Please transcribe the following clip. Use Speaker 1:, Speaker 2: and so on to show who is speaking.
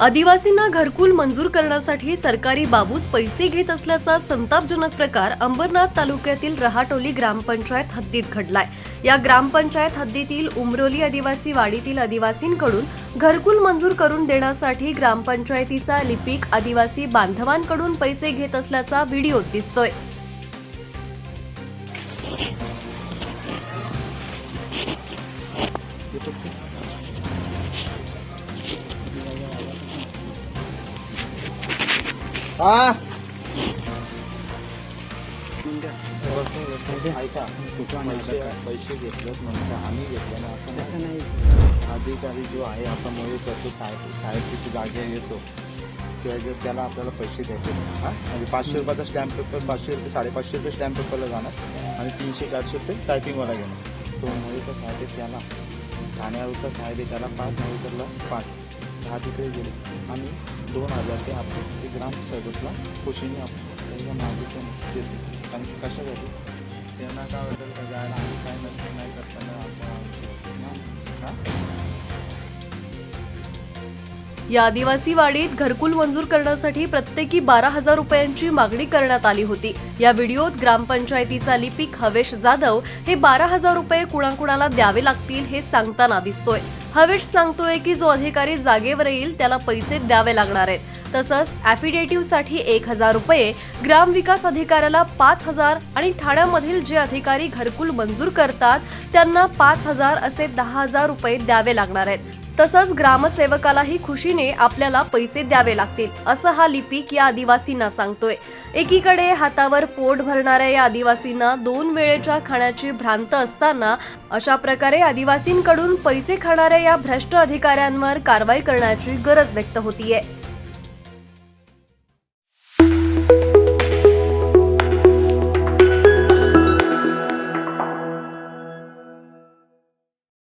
Speaker 1: आदिवासींना घरकुल मंजूर करण्यासाठी सरकारी बाबूच पैसे घेत असल्याचा संतापजनक प्रकार अंबरनाथ तालुक्यातील रहाटोली ग्रामपंचायत हद्दीत घडलाय. या ग्रामपंचायत हद्दीतील उमरोली आदिवासी वाडीतील आदिवासींकडून घरकुल मंजूर करून देण्यासाठी ग्रामपंचायतीचा लिपिक आदिवासी बांधवांकडून पैसे घेत असल्याचा व्हिडिओ दिसतोय.
Speaker 2: हा? ऐका पैसे पैसे घेतलेत म्हणजे आम्ही घेतले ना असं नाही. अधिकारी जो आहे आपण मध्ये करतो साहेब साहेबची जागे येतो. किंवा जो त्याला आपल्याला पैसे द्यायचे हां? म्हणजे पाचशे रुपयाचा स्टॅम्प पेपर पाचशे रुपये साडेपाचशे रुपये स्टॅम्प पेपरला जाणार. आणि तीनशे चारशे रुपये टायपिंगवाला घेणार. तो मोहिता साहेब आहे त्याला. ठाण्यावरचा साहेब आहे त्याला पाच नवतरला पाच. दहा तिकडे गेले. आणि दोन हजार ते आपले म्हणजे ते ग्रामसेवकला खुशीने आपण त्यांना मागितलं देतो कारण की कशासाठी त्यांना काय वाटेल का जायला आम्ही काय नसतं नाही करताना आपण हां
Speaker 1: या आदिवासी वाडीत घरकुल मंजूर करण्यासाठी प्रत्येकी बारा हजार रुपयांची मागणी करण्यात आली होती. या व्हिडिओत ग्रामपंचायतीचा लिपिक हवेश जाधव हे बारा हजार रुपये कुणाकुणाला द्यावे लागतील हे सांगताना दिसतोय. हवेश सांगतोय की जो अधिकारी जागेवर येईल त्याला पैसे द्यावे लागणार आहेत. तसंच ॲफिडेटिव्हसाठी एक हजार रुपये ग्रामविकास अधिकाऱ्याला पाच हजार आणि ठाण्यामधील जे अधिकारी घरकुल मंजूर करतात त्यांना पाच हजार असे दहा हजार रुपये द्यावे लागणार आहेत. तसंच ग्रामसेवकालाही खुशीने आपल्याला पैसे द्यावे लागतील असं हा लिपिक या आदिवासींना सांगतोय. एकीकडे हातावर पोट भरणाऱ्या या आदिवासींना दोन वेळेच्या खाण्याची भ्रांत असताना अशा प्रकारे आदिवासींकडून पैसे खाणाऱ्या या भ्रष्ट अधिकाऱ्यांवर कारवाई करण्याची गरज व्यक्त होतीये.